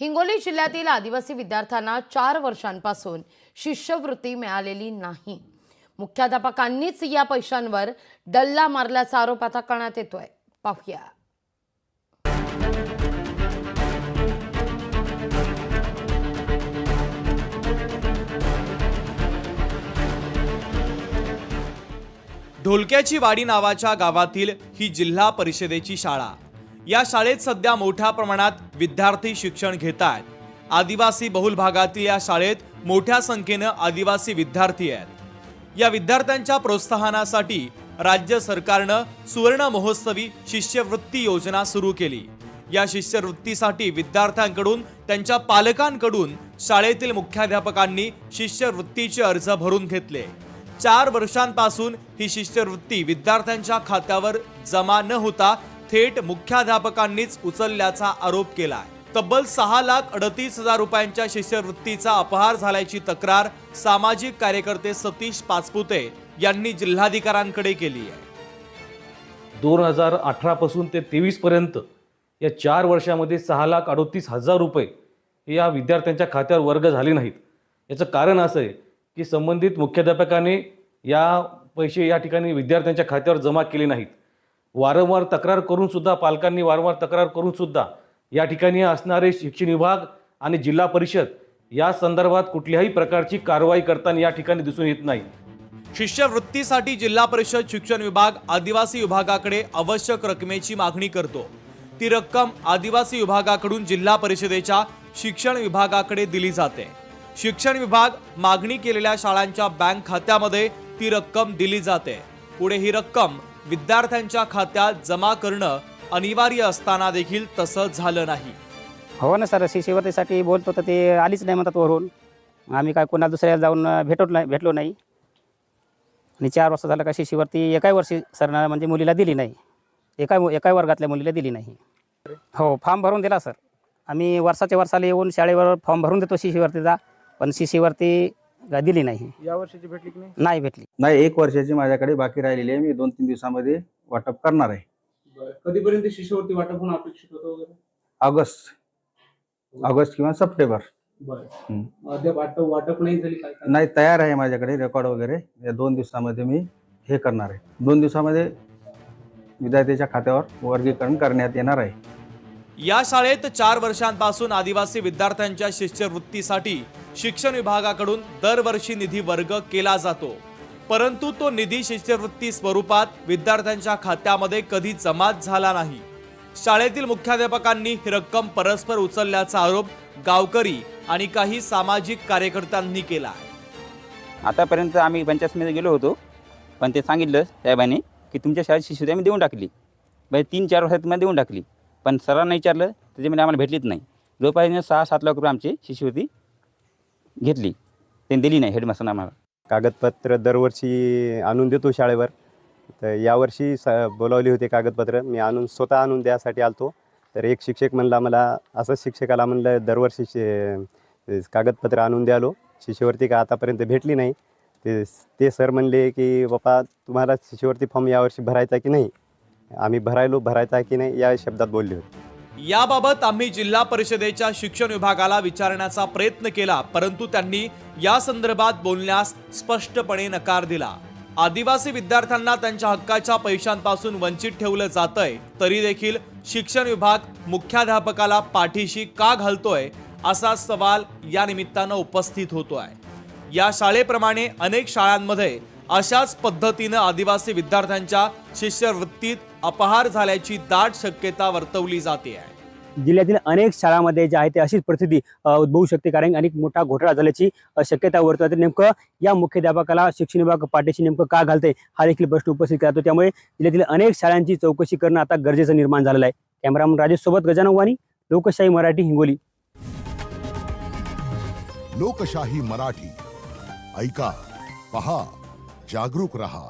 हिंगोली जिल्ह्यातील आदिवासी विद्यार्थ्यांना चार वर्षांपासून शिष्यवृत्ती मिळालेली नाही. मुख्याध्यापकांनीच या पैशांवर डल्ला मारल्याचा आरोप आता करण्यात येतोय. पाहूया. ढोलक्याची वाडी नावाच्या गावातील ही जिल्हा परिषदेची शाळा. या शाळेत सध्या मोठ्या प्रमाणात विद्यार्थी शिक्षण घेत आहेत. आदिवासी बहुल भागातील या शाळेत मोठ्या संख्येनं आदिवासी विद्यार्थी आहेत. या विद्यार्थ्यांच्या प्रोत्साहनासाठी राज्य सरकारनं सुवर्ण महोत्सवी शिष्यवृत्ती योजना सुरू केली. या शिष्यवृत्तीसाठी विद्यार्थ्यांकडून त्यांच्या पालकांकडून शाळेतील मुख्याध्यापकांनी शिष्यवृत्तीचे अर्ज भरून घेतले. चार वर्षांपासून ही शिष्यवृत्ती विद्यार्थ्यांच्या खात्यावर जमा न होता थेट मुख्याध्यापकांनीच उचलल्याचा आरोप केला आहे तब्बल सहा लाख अडतीस हजार रुपयांच्या शिष्यवृत्तीचा अपहार झाल्याची तक्रार सामाजिक कार्यकर्ते सतीश पाचपुते यांनी जिल्हाधिकाऱ्यांकडे केली आहे. दोन हजार अठरापासून ते तेवीसपर्यंत या चार वर्षामध्ये सहा लाख अडतीस हजार रुपये या विद्यार्थ्यांच्या खात्यावर वर्ग झाले नाहीत. याचं कारण असं आहे की संबंधित मुख्याध्यापकाने या पैसे या ठिकाणी विद्यार्थ्यांच्या खात्यावर जमा केले नाहीत. वारंवार तक्रार करून सुद्धा पालकांनी वारंवार तक्रार करून सुद्धा या ठिकाणी असणारे शिक्षण विभाग आणि जिल्हा परिषद या संदर्भात कुठल्याही प्रकारची कारवाई करताना या ठिकाणी दिसून येत नाही. शिष्यवृत्तीसाठी जिल्हा परिषद शिक्षण विभाग आदिवासी विभागाकडे आवश्यक रकमेची मागणी करतो. ती रक्कम आदिवासी विभागाकडून जिल्हा परिषदेच्या शिक्षण विभागाकडे दिली जाते. शिक्षण विभाग मागणी केलेल्या शाळांच्या बँक खात्यामध्ये ती रक्कम दिली जाते. पुढे ही रक्कम विद्यार्थ्यांच्या खात्यात जमा करणं अनिवार्य असताना देखील तसं झालं नाही. हो ना सर शिष्यवृत्तीसाठी बोलतो तर ते आलीच नाही म्हणतात वरून. आम्ही काय कोणा दुसऱ्याला जाऊन भेटत नाही भेटलो नाही. आणि चार वर्ष झालं का शिष्यवृत्ती एकाही वर्षी सरनं म्हणजे मुलीला दिली नाही. एका एकाही वर्गातल्या मुलीला दिली नाही. हो फॉर्म भरून दिला सर. आम्ही वर्षाच्या वर्षाला येऊन शाळेवर फॉर्म भरून देतो शिष्यवृत्तीचा पण शिष्यवृत्ती काय दिली नाही. या वर्षीची भेटली की नाही? नाही भेटली. नाही एक वर्षाची माझ्याकडे बाकी राहिलेली आहे. मी दोन तीन दिवसामध्ये वाटप करणार आहे. कधीपर्यंत शिष्यवृत्ती वाटप होणं अपेक्षित होतं वगैरे? ऑगस्ट. ऑगस्ट किंवा सप्टेंबर. बरं. हम्म. अद्याप वाटप वाटप नाही झाली काय काय? नाही तयार आहे माझ्याकडे रेकॉर्ड वगैरे. या दोन दिवसामध्ये मी हे करणार आहे. दोन दिवसामध्ये विद्यार्थ्याच्या खात्यावर वर्गीकरण करण्यात येणार आहे. या शाळेत चार वर्षांपासून आदिवासी विद्यार्थ्यांच्या शिष्यवृत्तीसाठी शिक्षण विभागाकडून दरवर्षी निधी वर्ग केला जातो. परंतु तो निधी शिष्यवृत्ती स्वरूपात विद्यार्थ्यांच्या खात्यामध्ये कधी जमाच झाला नाही. शाळेतील मुख्याध्यापकांनी ही रक्कम परस्पर उचलल्याचा आरोप गावकरी आणि काही सामाजिक कार्यकर्त्यांनी केला. आतापर्यंत आम्ही पंचायतमध्ये गेलो होतो. पण ते सांगितलं साहेबांनी की तुमच्या शाळेत शिष्यवृत्ती आम्ही देऊन टाकली. म्हणजे तीन चार वर्षात तुम्हाला देऊन टाकली. पण सरांना विचारलं त्याच्यामध्ये आम्हाला भेटलीच नाही. जोपर्यंत सहा सात लाख रुपये आमची शिष्यवृत्ती घेतली. त्यांनी दिली नाही हेडमास्टरनं आम्हाला. कागदपत्र दरवर्षी आणून देतो शाळेवर. तर यावर्षी स बोलावली होती कागदपत्र. मी आणून स्वतः आणून द्यासाठी आलतो. तर एक शिक्षक म्हणला मला असंच शिक्षकाला म्हणलं दरवर्षी शे कागदपत्र आणून द्यालो शिष्यवृत्ती का आतापर्यंत भेटली नाही? ते ते सर म्हणले की बापा तुम्हाला शिष्यवृत्ती फॉर्म यावर्षी भरायचा की नाही? आम्ही भरायलो भरायचा की नाही या शब्दात बोलले होते. याबाबत आम्ही जिल्हा परिषदेच्या शिक्षण विभागाला विचारण्याचा प्रयत्न केला परंतु त्यांनी या संदर्भात बोलण्यास स्पष्टपणे नकार दिला. आदिवासी विद्यार्थ्यांना त्यांच्या हक्काच्या पैशांपासून वंचित ठेवलं जातंय तरी देखील शिक्षण विभाग मुख्याध्यापकाला पाठीशी का घालतोय असा सवाल या निमित्तानं उपस्थित होतोय. या शाळेप्रमाणे अनेक शाळांमध्ये अशाच पद्धतीनं आदिवासी विद्यार्थ्यांच्या शिष्यवृत्तीत अपहार झाल्याची दाट शक्यता वर्तवली जाते आहे. जिल्ह्यातील अनेक शाळांमध्ये जे आहे ते अशीच परिस्थिती उद्भवू शकते. कारण अनेक मोठा घोटाळा झाल्याची शक्यता वर्तवते. नेमकं या मुख्याध्यापकाला शिक्षण विभाग पाठीशी नेमकं का घालते हा देखील प्रश्न उपस्थित करतो. त्यामुळे जिल्ह्यातील अनेक शाळांची चौकशी करणं आता गरजेचं निर्माण झालेलं आहे. कॅमेरामन राजेश सोबत गजानन वाणी लोकशाही मराठी हिंगोली. लोकशाही मराठी. ऐका पहा जागरूक रहा.